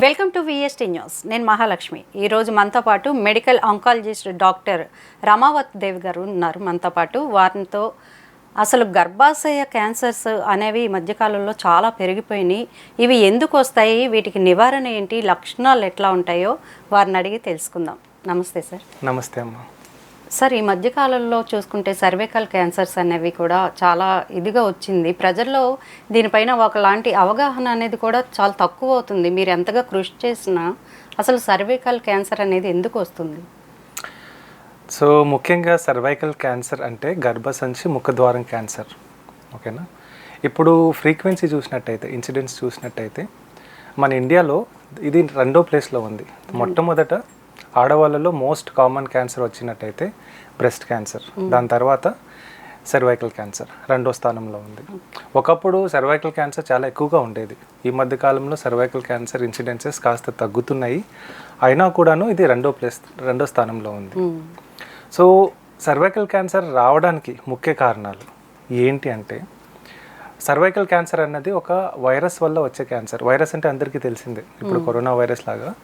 Welcome to VST news. నేను మహాలక్ష్మి. ఈరోజు మనతో పాటు medical oncologist doctor Ramavath Devi garu ఉన్నారు మనతో పాటు. వారితో అసలు గర్భాశయ క్యాన్సర్స్ అనేవి ఈ మధ్యకాలంలో చాలా పెరిగిపోయినాయి. ఇవి ఎందుకు వస్తాయి? వీటికి నివారణ ఏంటి? లక్షణాలు ఎట్లా ఉంటాయో వారిని అడిగి తెలుసుకుందాం. నమస్తే సార్. నమస్తే అమ్మా. సార్ ఈ మధ్యకాలంలో చూసుకుంటే సర్వైకల్ క్యాన్సర్స్ అనేవి కూడా చాలా ఇదిగా వచ్చింది. ప్రజల్లో దీనిపైన ఒకలాంటి అవగాహన అనేది కూడా చాలా తక్కువ అవుతుంది మీరు ఎంతగా కృషి చేసినా అసలు సర్వైకల్ క్యాన్సర్ అనేది ఎందుకు వస్తుంది? సో ముఖ్యంగా సర్వైకల్ క్యాన్సర్ అంటే గర్భసంచి ముఖద్వారం క్యాన్సర్. ఓకేనా? ఇప్పుడు ఫ్రీక్వెన్సీ చూసినట్టయితే ఇన్సిడెంట్స్ చూసినట్టయితే మన ఇండియాలో ఇది రెండో ప్లేస్లో ఉంది. మొట్టమొదట ఆడవాళ్ళలో మోస్ట్ కామన్ క్యాన్సర్ వచ్చినట్టయితే బ్రెస్ట్ క్యాన్సర్. దాని తర్వాత సర్వైకల్ క్యాన్సర్ రెండో స్థానంలో ఉంది. ఒకప్పుడు సర్వైకల్ క్యాన్సర్ చాలా ఎక్కువగా ఉండేది. ఈ మధ్య కాలంలో సర్వైకల్ క్యాన్సర్ ఇన్సిడెన్సెస్ కాస్త తగ్గుతున్నాయి. అయినా కూడాను ఇది రెండో ప్లేస్ రెండో స్థానంలో ఉంది. సో సర్వైకల్ క్యాన్సర్ రావడానికి ముఖ్య కారణాలు ఏంటి అంటే సర్వైకల్ క్యాన్సర్ అన్నది ఒక వైరస్ వల్ల వచ్చే క్యాన్సర్. వైరస్ అంటే అందరికీ తెలిసిందే. ఇప్పుడు కరోనా వైరస్ లాగా.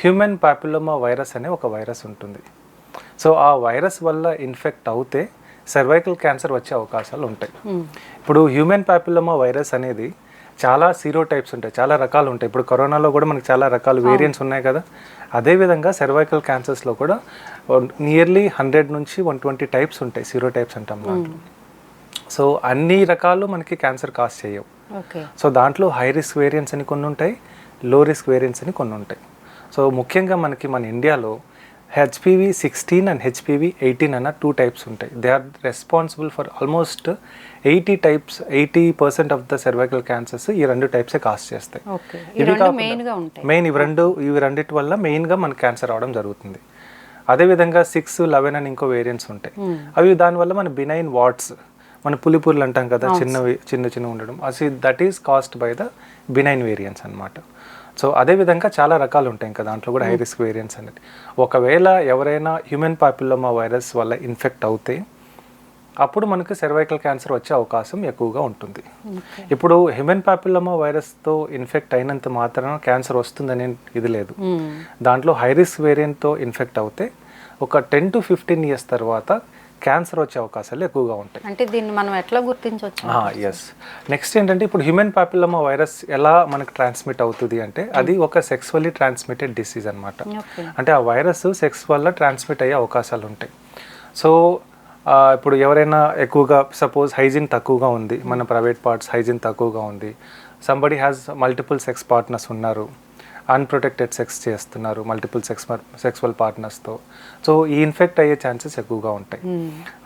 హ్యూమన్ పాపులోమా వైరస్ అనే ఒక వైరస్ ఉంటుంది. సో ఆ వైరస్ వల్ల ఇన్ఫెక్ట్ అవుతే సర్వైకల్ క్యాన్సర్ వచ్చే అవకాశాలు ఉంటాయి. ఇప్పుడు హ్యూమన్ పాపులోమా వైరస్ అనేది చాలా సీరో టైప్స్ ఉంటాయి. చాలా రకాలు ఉంటాయి. ఇప్పుడు కరోనాలో కూడా మనకి చాలా రకాల వేరియంట్స్ ఉన్నాయి కదా. అదేవిధంగా సర్వైకల్ క్యాన్సర్స్లో కూడా నియర్లీ హండ్రెడ్ నుంచి వన్ ట్వంటీ టైప్స్ ఉంటాయి. సీరో టైప్స్ అంటాం దాంట్లో. సో అన్ని రకాలు మనకి క్యాన్సర్ కాజ్ చేయవు. సో దాంట్లో హై రిస్క్ వేరియంట్స్ అని కొన్ని ఉంటాయి లో రిస్క్ వేరియంట్స్ అని కొన్ని ఉంటాయి. సో ముఖ్యంగా మనకి మన ఇండియాలో HPV sixteen and HPV eighteen అన్న టూ టైప్స్ ఉంటాయి. They are responsible for almost eighty types eighty percent of the cervical cancers ఈ రెండు టైప్సే కాస్ట్ చేస్తాయి. మెయిన్గా ఉంటాయి. మెయిన్ ఇవి రెండు ఇవి రెండిటి వల్ల మెయిన్గా మనకి క్యాన్సర్ అవడం జరుగుతుంది. అదేవిధంగా సిక్స్ లెవెన్ అని ఇంకో వేరియంట్స్ ఉంటాయి. అవి దానివల్ల మన బినైన్ వాట్స్ మన పులిపూర్లు అంటాం కదా చిన్నవి చిన్న చిన్న ఉండడం. అసి that is caused by the benign variants అనమాట సో అదేవిధంగా చాలా రకాలు ఉంటాయి ఇంకా దాంట్లో కూడా హై రిస్క్ వేరియంట్స్ అనేది. ఒకవేళ ఎవరైనా హ్యూమన్ పాపులోమా వైరస్ వల్ల ఇన్ఫెక్ట్ అవుతే అప్పుడు మనకు సెర్వైకల్ క్యాన్సర్ వచ్చే అవకాశం ఎక్కువగా ఉంటుంది. ఇప్పుడు హ్యూమన్ పాపులోమా వైరస్తో ఇన్ఫెక్ట్ అయినంత మాత్రాన క్యాన్సర్ వస్తుందనే ఇది లేదు. దాంట్లో హై రిస్క్ వేరియంట్తో ఇన్ఫెక్ట్ అవుతే ఒక టెన్ టు ఫిఫ్టీన్ ఇయర్స్ తర్వాత క్యాన్సర్ వచ్చే అవకాశాలు ఎక్కువగా ఉంటాయి. అంటే దీన్ని మనం ఎట్లా గుర్తించవచ్చు? ఎస్ నెక్స్ట్ ఏంటంటే ఇప్పుడు హ్యూమన్ పాపులోమా వైరస్ ఎలా మనకు ట్రాన్స్మిట్ అవుతుంది అంటే అది ఒక సెక్స్వల్లీ ట్రాన్స్మిటెడ్ డిసీజ్ అనమాట అంటే ఆ వైరస్ సెక్స్ వల్ల ట్రాన్స్మిట్ అయ్యే అవకాశాలు ఉంటాయి. సో ఇప్పుడు ఎవరైనా ఎక్కువగా సపోజ్ హైజీన్ తక్కువగా ఉంది మన ప్రైవేట్ పార్ట్స్ హైజీన్ తక్కువగా ఉంది somebody has multiple sex partners ఉన్నారు అన్ప్రొటెక్టెడ్ సెక్స్ చేస్తున్నారు మల్టిపుల్ సెక్స్ సెక్స్వల్ పార్ట్నర్స్తో సో ఈ ఇన్ఫెక్ట్ అయ్యే ఛాన్సెస్ ఎక్కువగా ఉంటాయి.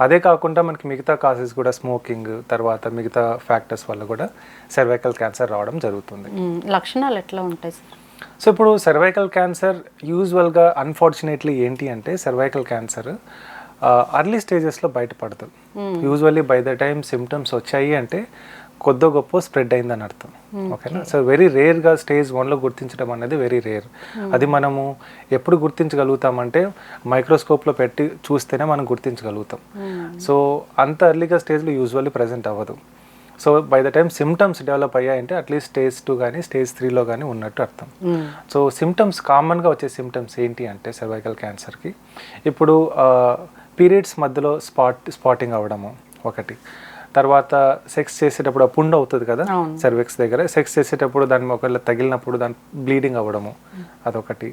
అదే కాకుండా మనకి మిగతా కాసెస్ కూడా స్మోకింగ్ తర్వాత మిగతా ఫ్యాక్టర్స్ వల్ల కూడా సర్వైకల్ క్యాన్సర్ రావడం జరుగుతుంది. మ్మ్. లక్షణాలు ఎట్లా ఉంటాయి సార్? సో ఇప్పుడు సర్వైకల్ క్యాన్సర్ యూజువల్గా అన్ఫార్చునేట్లీ ఏంటి అంటే సర్వైకల్ క్యాన్సర్ అర్లీ స్టేజెస్లో బయటపడదు. Usually by the time symptoms వచ్చాయి అంటే కొద్ది గొప్ప స్ప్రెడ్ అయిందని అర్థం. ఓకేనా? సో వెరీ రేర్గా స్టేజ్ వన్లో గుర్తించడం అనేది వెరీ రేర్ అది మనము ఎప్పుడు గుర్తించగలుగుతామంటే మైక్రోస్కోప్లో పెట్టి చూస్తేనే మనం గుర్తించగలుగుతాం. సో అంత ఎర్లీగా స్టేజ్లో యూజువల్లీ ప్రజెంట్ అవ్వదు. So by the time symptoms develop అయ్యాయంటే atleast stage two కానీ స్టేజ్ త్రీలో కానీ ఉన్నట్టు అర్థం. సో సిమ్టమ్స్ కామన్గా వచ్చే సిమ్టమ్స్ ఏంటి అంటే సర్వైకల్ క్యాన్సర్కి ఇప్పుడు పీరియడ్స్ మధ్యలో స్పాట్ స్పాటింగ్ అవ్వడము ఒకటి. తర్వాత సెక్స్ చేసేటప్పుడు ఆ పుండు అవుతుంది కదా. సర్వెక్స్ దగ్గర. సెక్స్ చేసేటప్పుడు దాని ఒకవేళ తగిలినప్పుడు దాని బ్లీడింగ్ అవ్వడము అదొకటి.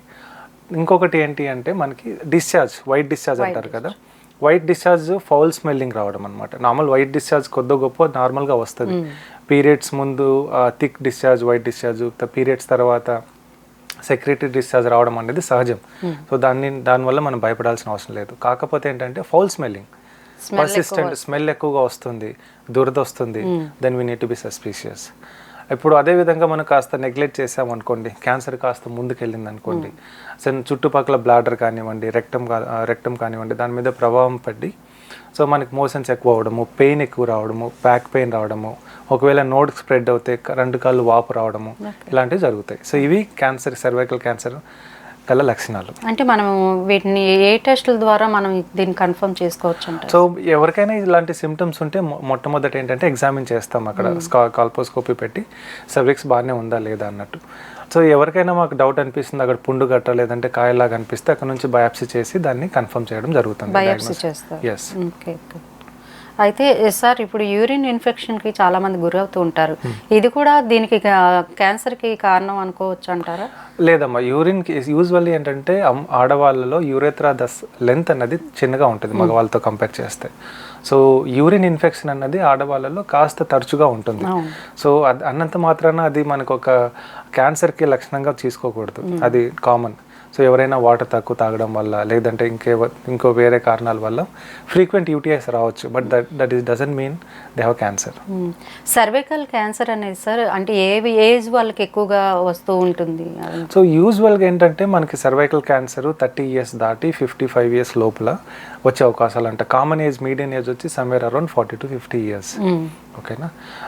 ఇంకొకటి ఏంటి అంటే మనకి డిశ్చార్జ్ వైట్ డిశ్చార్జ్ అంటారు కదా. వైట్ డిశ్చార్జ్ ఫౌల్ స్మెల్లింగ్ రావడం అనమాట నార్మల్ వైట్ డిశ్చార్జ్ కొద్ది గొప్ప నార్మల్గా వస్తుంది. పీరియడ్స్ ముందు thick discharge white discharge periods తర్వాత సెక్రటరీ డిశ్చార్జ్ రావడం అనేది సహజం. సో దాన్ని దానివల్ల మనం భయపడాల్సిన అవసరం లేదు. కాకపోతే ఏంటంటే ఫౌల్ స్మెల్లింగ్ పర్సిస్టెంట్ స్మెల్ ఎక్కువగా వస్తుంది దురద వస్తుంది. Then we need to be suspicious ఇప్పుడు అదే విధంగా మనం కాస్త నెగ్లెక్ట్ చేసాం అనుకోండి క్యాన్సర్ కాస్త ముందుకెళ్ళింది అనుకోండి సో చుట్టుపక్కల బ్లాడర్ కానివ్వండి రెక్టమ్ రెక్టమ్ కానివ్వండి దాని మీద ప్రభావం పడి సో మనకి మోషన్స్ ఎక్కువ అవడము పెయిన్ ఎక్కువ రావడము బ్యాక్ పెయిన్ రావడము ఒకవేళ నోట్ స్ప్రెడ్ అవుతే రెండు కాళ్ళు వాపు రావడము ఇలాంటివి జరుగుతాయి. సో ఇవి క్యాన్సర్ సర్వైకల్ క్యాన్సర్ గల లక్షణాలు. అంటే మనం వీటిని ఏ టెస్టుల ద్వారా మనం దీన్ని కన్ఫర్మ్ చేసుకోవచ్చు సో ఎవరికైనా ఇలాంటి సిమ్టమ్స్ ఉంటే మొట్టమొదట ఏంటంటే ఎగ్జామిన్ చేస్తాం అక్కడ. కాల్పోస్కోపీ పెట్టి సర్విక్స్ బాగానే ఉందా లేదా అన్నట్టు. సో ఎవరికైనా మాకు డౌట్ అనిపిస్తుంది అక్కడ పుండు గట్ట లేదంటే కాయలాగా అనిపిస్తే అక్కడ నుంచి బయాప్సీ చేసి దాన్ని కన్ఫర్మ్ చేయడం జరుగుతుంది. బయాప్సీ చేస్తారు. Yes okay. అయితే సార్ ఇప్పుడు యూరిన్ ఇన్ఫెక్షన్కి చాలా మంది గురవుతూ ఉంటారు. ఇది కూడా దీనికి కా- క్యాన్సర్కి కారణం అనుకోవచ్చు అంటారా? లేదమ్మా యూరిన్ యూజువల్లీ ఏంటంటే ఆడవాళ్ళలో యూరేత్రా దస్ లెంత్ అన్నది చిన్నగా ఉంటుంది మగవాళ్ళతో కంపేర్ చేస్తే. సో యూరిన్ ఇన్ఫెక్షన్ అన్నది ఆడవాళ్ళలో కాస్త తరచుగా ఉంటుంది. సో అన్నంత మాత్రాన అది మనకు ఒక క్యాన్సర్కి లక్షణంగా తీసుకోకూడదు. అది కామన్. సో ఎవరైనా వాటర్ తక్కువ తాగడం వల్ల లేదంటే ఇంకే ఇంకో వేరే కారణాల వల్ల ఫ్రీక్వెంట్ యూటీఐస్ రావచ్చు. But that that is doesn't mean they have cancer cervical cancer అనేది సార్ అంటే ఏ ఏజ్ వాళ్ళకి ఎక్కువగా వస్తూ ఉంటుంది. సో యూజువల్గా ఏంటంటే మనకి సర్వైకల్ క్యాన్సర్ థర్టీ ఇయర్స్ దాటి ఫిఫ్టీ ఫైవ్ ఇయర్స్ లోపల వచ్చే అవకాశాలు అంట. కామన్ ఏజ్ మీడియన్ ఏజ్ వచ్చి somewhere around forty to fifty years. ఓకేనా?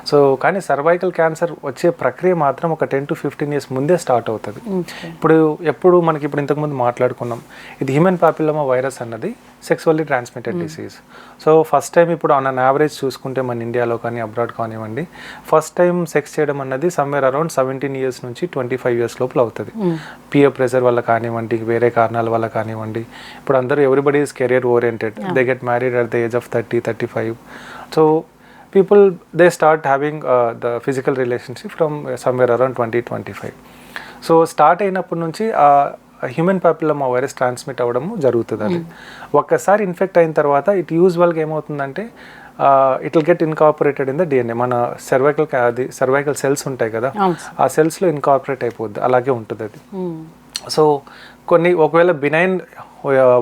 సో కానీ సర్వైకల్ క్యాన్సర్ వచ్చే ప్రక్రియ మాత్రం ఒక టెన్ టు ఫిఫ్టీన్ ఇయర్స్ ముందే స్టార్ట్ అవుతుంది. ఇప్పుడు ఎప్పుడు మనకి ఇప్పుడు ఇంతకుముందు మాట్లాడుకున్నాం. ఇది హ్యూమన్ పాపిల్లమా వైరస్ అన్నది sexually transmitted disease so first time ఇప్పుడు ఆన్ అన్ యావరేజ్ చూసుకుంటే మన ఇండియాలో కానీ అబ్రాడ్ కానివ్వండి ఫస్ట్ టైం సెక్స్ చేయడం అన్నది సమ్వేర్ అరౌండ్ సెవెంటీన్ ఇయర్స్ నుంచి ట్వంటీ ఫైవ్ ఇయర్స్ లోపల అవుతుంది. పియర్ ప్రెషర్ వల్ల కానివ్వండి వేరే కారణాల వల్ల కానివ్వండి ఇప్పుడు అందరూ everybody is career oriented they get married at the age of thirty thirty five so people they start having uh, the physical relationship from uh, somewhere around 20 25 so start అయినప్పటి నుంచి ఆ హ్యూమన్ పాపులమా వైరస్ ట్రాన్స్మిట్ అవ్వడము జరుగుతుంది అది. ఒక్కసారి infect అయిన తర్వాత it యూజువల్గా ఏమవుతుందంటే it will get incorporated in the DNA మన సర్వైకల్ అది సర్వైకల్ సెల్స్ ఉంటాయి కదా ఆ సెల్స్లో ఇన్కార్పొరేట్ అయిపోద్ది అలాగే ఉంటుంది అది మ్మ్. సో కొన్ని ఒకవేళ బినైన్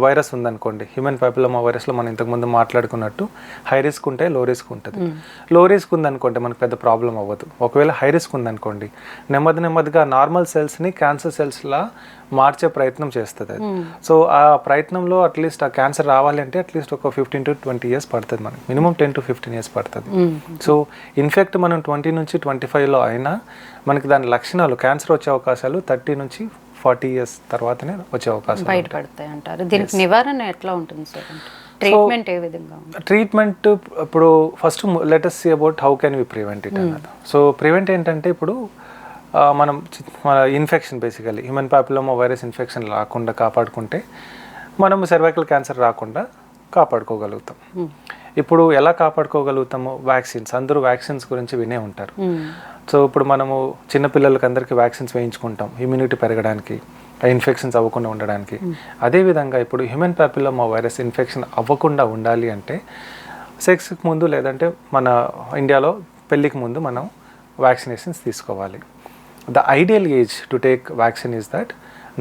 వైరస్ ఉందనుకోండి హ్యూమన్ పాపులమా వైరస్లో మనం ఇంతకుముందు మాట్లాడుకున్నట్టు హై రిస్క్ ఉంటే లో రిస్క్ ఉంటుంది. లో రిస్క్ ఉందనుకోండి మనకు పెద్ద ప్రాబ్లం అవ్వదు. ఒకవేళ హై రిస్క్ ఉందనుకోండి నెమ్మది నెమ్మదిగా నార్మల్ సెల్స్ని క్యాన్సర్ సెల్స్లా మార్చే ప్రయత్నం చేస్తుంది అది. సో ఆ ప్రయత్నంలో అట్లీస్ట్ ఆ క్యాన్సర్ రావాలి అంటే అట్లీస్ట్ ఒక ఫిఫ్టీన్ టు ట్వంటీ ఇయర్స్ పడుతుంది మనకి. Minimum ten to fifteen years పడుతుంది. సో ఇన్ఫెక్ట్ మనం ట్వంటీ నుంచి ట్వంటీ ఫైవ్లో అయినా మనకి దాని లక్షణాలు క్యాన్సర్ వచ్చే అవకాశాలు థర్టీ నుంచి ఫార్టీ ఇయర్స్ తర్వాతనే వచ్చే అవకాశం బయటపడతాయి అంటారు దీనికి నివారణ ఎట్లా ఉంటుంది సార్? ట్రీట్మెంట్ ఏ విధంగా ట్రీట్మెంట్ ఇప్పుడు first let's see about how can we prevent it అన్నది సో ప్రివెంట్ ఏంటంటే ఇప్పుడు మనం మన infection basically human papilloma virus infection రాకుండా కాపాడుకుంటే మనం సర్వైకల్ క్యాన్సర్ రాకుండా కాపాడుకోగలుగుతాం. ఇప్పుడు ఎలా కాపాడుకోగలుగుతాము? వ్యాక్సిన్స్ అందరూ వ్యాక్సిన్స్ గురించి వినే ఉంటారు. మ్మ్. సో ఇప్పుడు మనము చిన్నపిల్లలకి అందరికీ వ్యాక్సిన్స్ వేయించుకుంటాం. ఇమ్యూనిటీ పెరగడానికి ఇన్ఫెక్షన్స్ అవ్వకుండా ఉండడానికి. అదేవిధంగా ఇప్పుడు హ్యూమన్ పాపిల్లమా వైరస్ ఇన్ఫెక్షన్ అవ్వకుండా ఉండాలి అంటే సెక్స్కి ముందు లేదంటే మన ఇండియాలో పెళ్ళికి ముందు మనం వ్యాక్సినేషన్స్ తీసుకోవాలి. The ideal age to take vaccine is that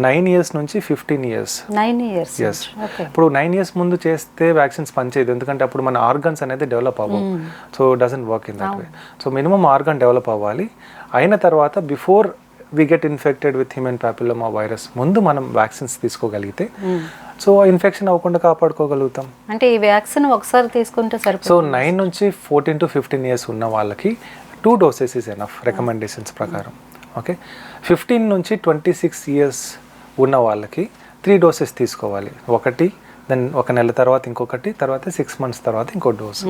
nine years నుంచి fifteen years. Nine years yes ఇప్పుడు నైన్ ఇయర్స్ ముందు చేస్తే వ్యాక్సిన్స్ పనిచేయదు. ఎందుకంటే అప్పుడు మన ఆర్గన్స్ అనేది డెవలప్ అవ్వవు. So doesn't work in that way so minimum organ develop అవ్వాలి. అయిన తర్వాత before we get infected with human papilloma virus ముందు మనం వ్యాక్సిన్స్ తీసుకోగలిగితే సో ఇన్ఫెక్షన్ అవ్వకుండా కాపాడుకోగలుగుతాం. అంటే ఈ వ్యాక్సిన్ ఒకసారి తీసుకుంటే సో సరిపోతుంది నైన్ నుంచి ఫోర్టీన్ టు ఫిఫ్టీన్ ఇయర్స్ ఉన్న వాళ్ళకి two doses is enough recommendations ప్రకారం. ఓకే ఫిఫ్టీన్ నుంచి ట్వంటీ సిక్స్ ఇయర్స్ ఉన్న వాళ్ళకి త్రీ డోసెస్ తీసుకోవాలి. ఒకటి దెన్ ఒక నెల తర్వాత ఇంకొకటి తర్వాత సిక్స్ మంత్స్ తర్వాత ఇంకో డోస్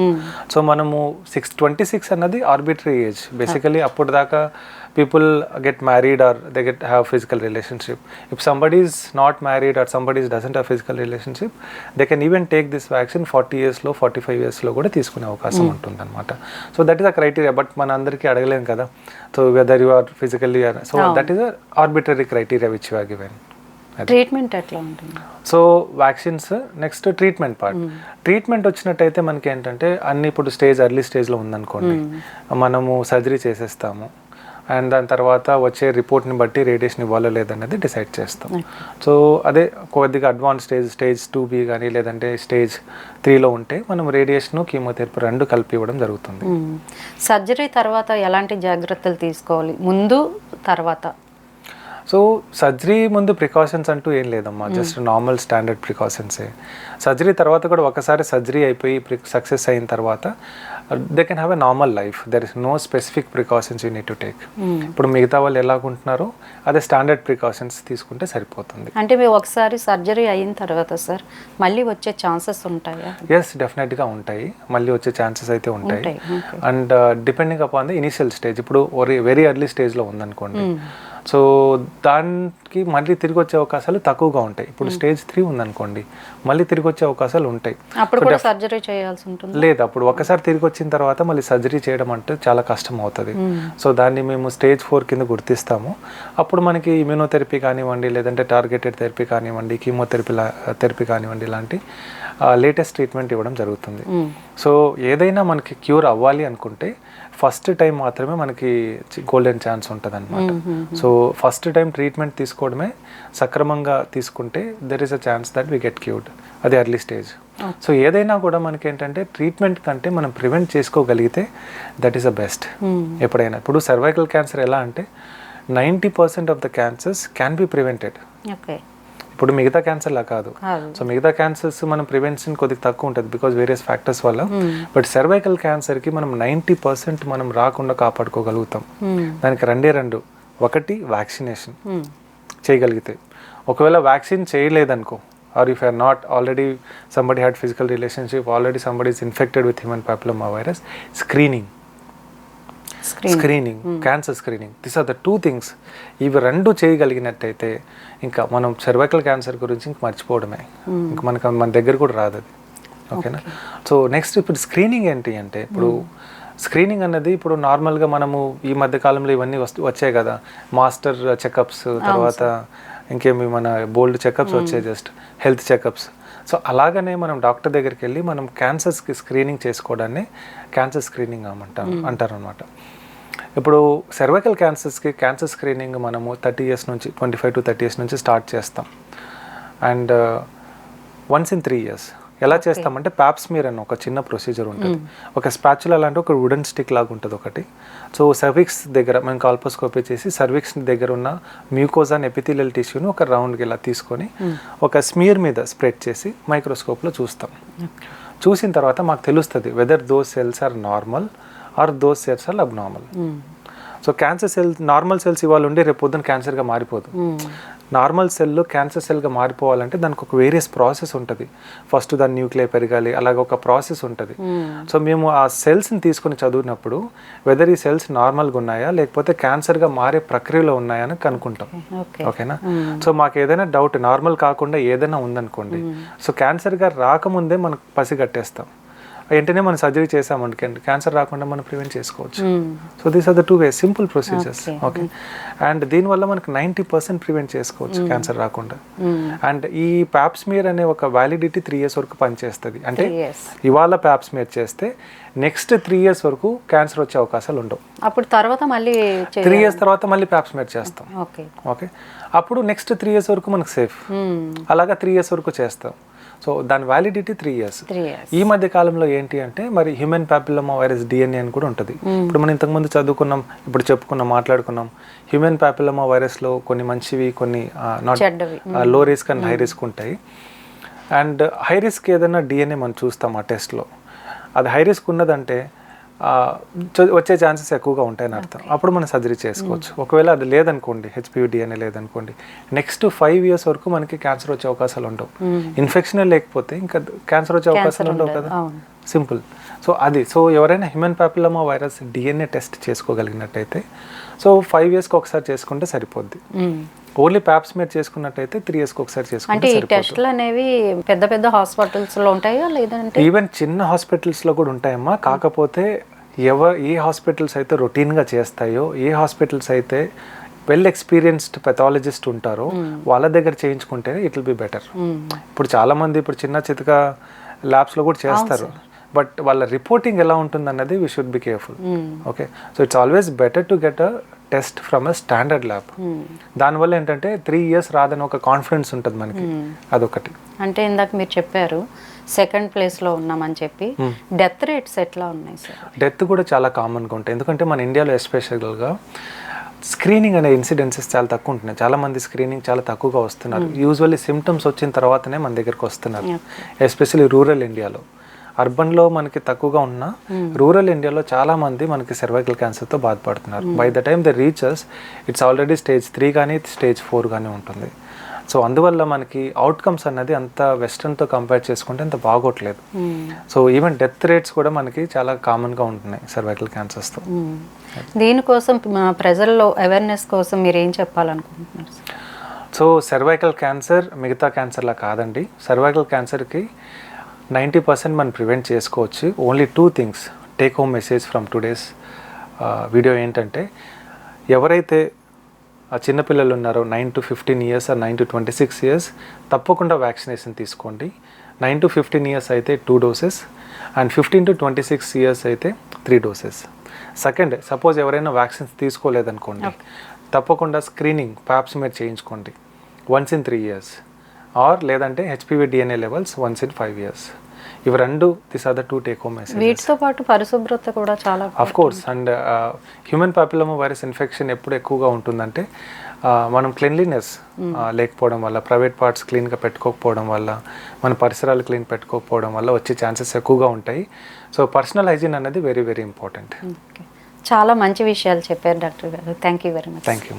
సో మనము సిక్స్ ట్వంటీ సిక్స్ అన్నది ఆర్బిటరీ ఏజ్ బేసికలీ అప్పుడు దాకా people get married or they get have physical relationship if somebody is not married or somebody is doesn't have physical relationship they can even take this vaccine forty ఇయర్స్లో forty five ఇయర్స్లో కూడా తీసుకునే అవకాశం ఉంటుంది అనమాట so that is a criteria but మన అందరికీ అడగలేం కదా. So whether you are physically so that is arbitrary criteria which you are given treatment ఎట్లా ఉంటుంది? So vaccines next treatment part. Treatment వచ్చినట్టయితే మనకి ఏంటంటే అన్ని ఇప్పుడు స్టేజ్ ఎర్లీ స్టేజ్లో ఉందనుకోండి. మనము సర్జరీ చేసేస్తాము. అండ్ దాని తర్వాత వచ్చే రిపోర్ట్ని బట్టి రేడియేషన్ ఇవ్వాలో లేదనేది డిసైడ్ చేస్తాం. సో అదే కొద్దిగా advance stage stage two B కానీ లేదంటే స్టేజ్ త్రీలో ఉంటే మనం రేడియేషన్ కీమోథెరపీ రెండు కలిపి ఇవ్వడం జరుగుతుంది. సర్జరీ తర్వాత ఎలాంటి జాగ్రత్తలు తీసుకోవాలి? ముందు తర్వాత? సో సర్జరీ ముందు ప్రికాషన్స్ అంటూ ఏం లేదమ్మా జస్ట్ నార్మల్ స్టాండర్డ్ ప్రికాషన్సే. సర్జరీ తర్వాత కూడా ఒకసారి సర్జరీ అయిపోయి సక్సెస్ అయిన తర్వాత they can have a normal life there is no specific precautions you need to take ఇప్పుడు మిగతా వాళ్ళు ఎలాగుంటున్నారో అదే స్టాండర్డ్ ప్రికాషన్స్ తీసుకుంటే సరిపోతుంది. అంటే మేము ఒకసారి సర్జరీ అయిన తర్వాత సార్ మళ్ళీ వచ్చే ఛాన్సెస్ ఉంటాయా? ఎస్ డెఫినెట్గా ఉంటాయి. మళ్ళీ వచ్చే ఛాన్సెస్ అయితే ఉంటాయి. And depending upon the initial stage ఇప్పుడు వెరీ ఎర్లీ స్టేజ్లో ఉందనుకోండి. సో దానికి మళ్ళీ తిరిగి వచ్చే అవకాశాలు తక్కువగా ఉంటాయి. ఇప్పుడు స్టేజ్ త్రీ ఉందనుకోండి మళ్ళీ తిరిగి వచ్చే అవకాశాలు ఉంటాయి. సర్జరీ చేయాల్సి ఉంటుంది? లేదు అప్పుడు ఒకసారి తిరిగి వచ్చిన తర్వాత మళ్ళీ సర్జరీ చేయడం అంటే చాలా కష్టం అవుతుంది. సో దాన్ని మేము స్టేజ్ ఫోర్ కింద గుర్తిస్తాము. అప్పుడు మనకి ఇమ్యూనోథెరపీ కానివ్వండి లేదంటే టార్గెటెడ్ థెరపీ కానివ్వండి కీమోథెరపీ థెరపీ కానివ్వండి ఇలాంటి లేటెస్ట్ ట్రీట్మెంట్ ఇవ్వడం జరుగుతుంది. సో ఏదైనా మనకి క్యూర్ అవ్వాలి అనుకుంటే ఫస్ట్ టైం మాత్రమే మనకి గోల్డెన్ ఛాన్స్ ఉంటుంది అనమాట సో ఫస్ట్ టైం ట్రీట్మెంట్ తీసుకోవడమే సక్రమంగా తీసుకుంటే there is a chance that we get cured అది ఎర్లీ స్టేజ్ సో ఏదైనా కూడా మనకి ఏంటంటే ట్రీట్మెంట్ కంటే మనం ప్రివెంట్ చేసుకోగలిగితే దట్ ఈస్ ద బెస్ట్ ఎప్పుడైనా ఇప్పుడు సర్వైకల్ క్యాన్సర్ ఎలా అంటే ninety percent of the cancers can be prevented okay. ఇప్పుడు మిగతా క్యాన్సర్లా కాదు. కాదు. సో మిగతా క్యాన్సర్స్ మనం ప్రివెన్షన్ కొద్దిగా తక్కువ ఉంటుంది బికాజ్ వేరియస్ ఫ్యాక్టర్స్ వల్ల. బట్ సర్వైకల్ క్యాన్సర్కి మనం నైంటీ పర్సెంట్ మనం రాకుండా కాపాడుకోగలుగుతాం. దానికి రెండే రెండు. ఒకటి వ్యాక్సినేషన్ చేయగలిగితే. ఒకవేళ vaccine చేయలేదనుకో or if or not already somebody had physical relationship already somebody is infected with human papilloma virus screening screen screening cancer screening this are the two things ఇవి రెండు చేయగలిగినట్టయితే ఇంకా మనం సర్వైకల్ క్యాన్సర్ గురించి ఇంక మర్చిపోవడమే. ఇంకా మనకు మన దగ్గర కూడా రాదు అది. ఓకేనా? సో నెక్స్ట్ ఇప్పుడు స్క్రీనింగ్ ఏంటి అంటే ఇప్పుడు స్క్రీనింగ్ అన్నది ఇప్పుడు నార్మల్గా మనము ఈ మధ్య కాలంలో ఇవన్నీ వస్తు వచ్చాయి కదా. మాస్టర్ చెకప్స్ తర్వాత ఇంకేమి మన బోల్డ్ చెకప్స్ వచ్చాయి జస్ట్ హెల్త్ చెకప్స్ సో అలాగనే మనం డాక్టర్ దగ్గరికి వెళ్ళి మనం క్యాన్సర్స్కి స్క్రీనింగ్ చేసుకోవడాన్ని క్యాన్సర్ స్క్రీనింగ్ అమంటాం అంటారు అనమాట ఇప్పుడు సర్వైకల్ క్యాన్సర్స్కి క్యాన్సర్ స్క్రీనింగ్ మనము థర్టీ ఇయర్స్ నుంచి twenty five to thirty years నుంచి స్టార్ట్ చేస్తాం. And once in three years ఎలా చేస్తామంటే ప్యాప్స్మీర్ అని ఒక చిన్న ప్రొసీజర్ ఉంటుంది. ఒక స్పాచులా లాంటి ఒక వుడెన్ స్టిక్ లాగా ఉంటుంది ఒకటి. సో సర్విక్స్ దగ్గర మేము కాల్పోస్కోపీ చేసి సర్విక్స్ దగ్గర ఉన్న మ్యూకోజాన్ ఎపిథిలియల్ టిష్యూని ఒక రౌండ్కి ఇలా తీసుకొని ఒక స్మియర్ మీద స్ప్రెడ్ చేసి మైక్రోస్కోప్లో చూస్తాం. చూసిన తర్వాత మాకు తెలుస్తుంది whether those cells are normal or those cells are abnormal so cancer cell normal cells ఇవాళ ఉండి రేపు పొద్దున క్యాన్సర్గా మారిపోదు. నార్మల్ సెల్ క్యాన్సర్ సెల్గా మారిపోవాలంటే దానికి ఒక వేరియస్ ప్రాసెస్ ఉంటుంది. ఫస్ట్ దాని న్యూక్లియర్ పెరగాలి అలాగ ఒక ప్రాసెస్ ఉంటుంది. సో మేము ఆ సెల్స్ని తీసుకొని చదివినప్పుడు వెదర్ ఈ సెల్స్ నార్మల్గా ఉన్నాయా లేకపోతే క్యాన్సర్గా మారే ప్రక్రియలో ఉన్నాయా అని కనుక్కుంటాం. ఓకే ఓకేనా సో మాకు ఏదైనా డౌట్ నార్మల్ కాకుండా ఏదైనా ఉందనుకోండి. సో క్యాన్సర్గా రాకముందే మనకు పసిగట్టేస్తాం. వెంటనే మనం సర్జరీ చేసామనుకోండి క్యాన్సర్ రాకుండా మనం ప్రివెంట్ చేసుకోవచ్చు. So these are the two ways simple procedures okay and దీనివల్ల మనకు నైంటీ పర్సెంట్ ప్రివెంట్ చేసుకోవచ్చు క్యాన్సర్ రాకుండా. అండ్ ఈ ప్యాప్స్మియర్ అనే ఒక వ్యాలిడిటీ త్రీ ఇయర్స్ వరకు పనిచేస్తుంది. అంటే ఇవాళ ప్యాప్స్మియర్ చేస్తే నెక్స్ట్ త్రీ ఇయర్స్ వరకు క్యాన్సర్ వచ్చే అవకాశాలు ఉండవు. అప్పుడు తర్వాత మళ్ళీ త్రీ ఇయర్స్ తర్వాత మళ్ళీ ప్యాప్స్మియర్ చేస్తాం. ఓకే ఓకే అప్పుడు నెక్స్ట్ త్రీ ఇయర్స్ వరకు మనకు సేఫ్ అలాగా త్రీ ఇయర్స్ వరకు చేస్తాం. సో దాని వ్యాలిడిటీ త్రీ ఇయర్స్ ఈ మధ్య కాలంలో ఏంటి అంటే మరి హ్యూమన్ పాపిలోమా వైరస్ డిఎన్ఏ అని కూడా ఉంటుంది. ఇప్పుడు మనం ఇంతకుముందు చదువుకున్నాం ఇప్పుడు చెప్పుకున్నాం మాట్లాడుకున్నాం. హ్యూమన్ పాపిలోమా వైరస్లో కొన్ని మంచివి కొన్ని నాట్లో రిస్క్ అండ్ హై రిస్క్ ఉంటాయి. అండ్ హై రిస్క్ ఏదైనా డిఎన్ఏ మనం చూస్తాం ఆ టెస్ట్లో అది హై రిస్క్ ఉన్నదంటే వచ్చే ఛాన్సెస్ ఎక్కువగా ఉంటాయని అర్థం. అప్పుడు మనం సర్జరీ చేసుకోవచ్చు. ఒకవేళ అది లేదనుకోండి హెచ్పివి డిఎన్ఏ లేదనుకోండి నెక్స్ట్ ఫైవ్ ఇయర్స్ వరకు మనకి క్యాన్సర్ వచ్చే అవకాశాలు ఉండవు. ఇన్ఫెక్షన్ లేకపోతే ఇంకా క్యాన్సర్ వచ్చే అవకాశాలు ఉండవు కదా? సింపుల్ సో అది. సో ఎవరైనా human papilloma virus DNA test చేసుకోగలిగినట్టయితే so five ఇయర్స్కి ఒకసారి చేసుకుంటే సరిపోద్ది. ఓన్లీ ప్యాప్స్ మీరు చేసుకున్నట్టయితే త్రీ ఇయర్స్కి ఒకసారి చేసుకుంటే ఈ టెస్ట్లు అనేవి పెద్ద పెద్ద హాస్పిటల్స్లో ఉంటాయా లేదంటే? ఈవెన్ చిన్న హాస్పిటల్స్లో కూడా ఉంటాయమ్మా. కాకపోతే ఎవ ఏ హాస్పిటల్స్ అయితే రొటీన్గా చేస్తాయో ఏ హాస్పిటల్స్ అయితే వెల్ ఎక్స్పీరియన్స్డ్ పెథాలజిస్ట్ ఉంటారో వాళ్ళ దగ్గర చేయించుకుంటేనే ఇట్ విల్ బి బెటర్ ఇప్పుడు చాలా మంది ఇప్పుడు చిన్న చితక ల్యాబ్స్లో కూడా చేస్తారు. బట్ వాళ్ళ రిపోర్టింగ్ ఎలా ఉంటుంది అన్నది we should be careful okay so it's always better to get a test from a standard lab. దానివల్ల ఏంటంటే త్రీ ఇయర్స్ రాదని ఒక కాన్ఫిడెన్స్ ఉంటుంది మనకి. అదొకటి. అంటే ఇందాక మీరు చెప్పారు సెకండ్ ప్లేస్లో ఉన్నామని చెప్పి డెత్ రేట్స్ ఎట్లా ఉన్నాయి సార్? డెత్ కూడా చాలా కామన్గా ఉంటాయి. ఎందుకంటే మన ఇండియాలో ఎస్పెషల్గా స్క్రీనింగ్ అనే ఇన్సిడెన్సెస్ చాలా తక్కువ ఉంటున్నాయి. చాలా మంది స్క్రీనింగ్ చాలా తక్కువగా వస్తున్నారు. యూజువల్లీ సిమ్టమ్స్ వచ్చిన తర్వాతనే మన దగ్గరకు వస్తున్నారు. ఎస్పెషల్లీ రూరల్ ఇండియాలో అర్బన్లో మనకి తక్కువగా ఉన్న రూరల్ ఇండియాలో చాలా మంది మనకి సర్వైకల్ క్యాన్సర్తో బాధపడుతున్నారు. By the time the reaches it's already stage three కానీ స్టేజ్ ఫోర్ కానీ ఉంటుంది. సో అందువల్ల మనకి అవుట్కమ్స్ అన్నది అంత వెస్ట్రన్తో కంపేర్ చేసుకుంటే అంత బాగోట్లేదు. సో ఈవెన్ డెత్ రేట్స్ కూడా మనకి చాలా కామన్గా ఉంటున్నాయి సర్వైకల్ క్యాన్సర్స్తో మ్మ్. దీనికోసం ప్రజల్లో అవేర్నెస్ కోసం మీరు ఏం చెప్పాలనుకుంటున్నారు? సో సర్వైకల్ క్యాన్సర్ మిగతా క్యాన్సర్లా కాదండి. సర్వైకల్ క్యాన్సర్కి నైంటీ పర్సెంట్ మనం ప్రివెంట్ చేసుకోవచ్చు. Only two things take home message from today's video ఏంటంటే ఎవరైతే ఆ చిన్నపిల్లలు ఉన్నారో nine to fifteen years or nine to twenty six years తప్పకుండా వ్యాక్సినేషన్ తీసుకోండి. నైన్ టు ఫిఫ్టీన్ ఇయర్స్ అయితే two doses and fifteen to twenty six years అయితే three doses second suppose ఎవరైనా వ్యాక్సిన్స్ తీసుకోలేదనుకోండి తప్పకుండా స్క్రీనింగ్ ప్యాప్స్ మీరు చేయించుకోండి. Once in three years or లేదంటే HPV DNA levels once in five years. ఇవి రెండు this are the two take home message వీటితో పాటు పరిశుభ్రత కూడా చాలా of course and human papilloma virus infection ఎప్పుడు ఎక్కువగా ఉంటుందంటే uh, మనం క్లీన్లీనెస్ లేకపోవడం వల్ల ప్రైవేట్ పార్ట్స్ క్లీన్గా పెట్టుకోకపోవడం వల్ల మన పరిసరాలు క్లీన్ పెట్టుకోకపోవడం వల్ల వచ్చే ఛాన్సెస్ ఎక్కువగా ఉంటాయి. సో పర్సనల్ హైజీన్ అనేది వెరీ వెరీ ఇంపార్టెంట్. చాలా మంచి విషయాలు చెప్పారు డాక్టర్ గారు. Thank you very much thank you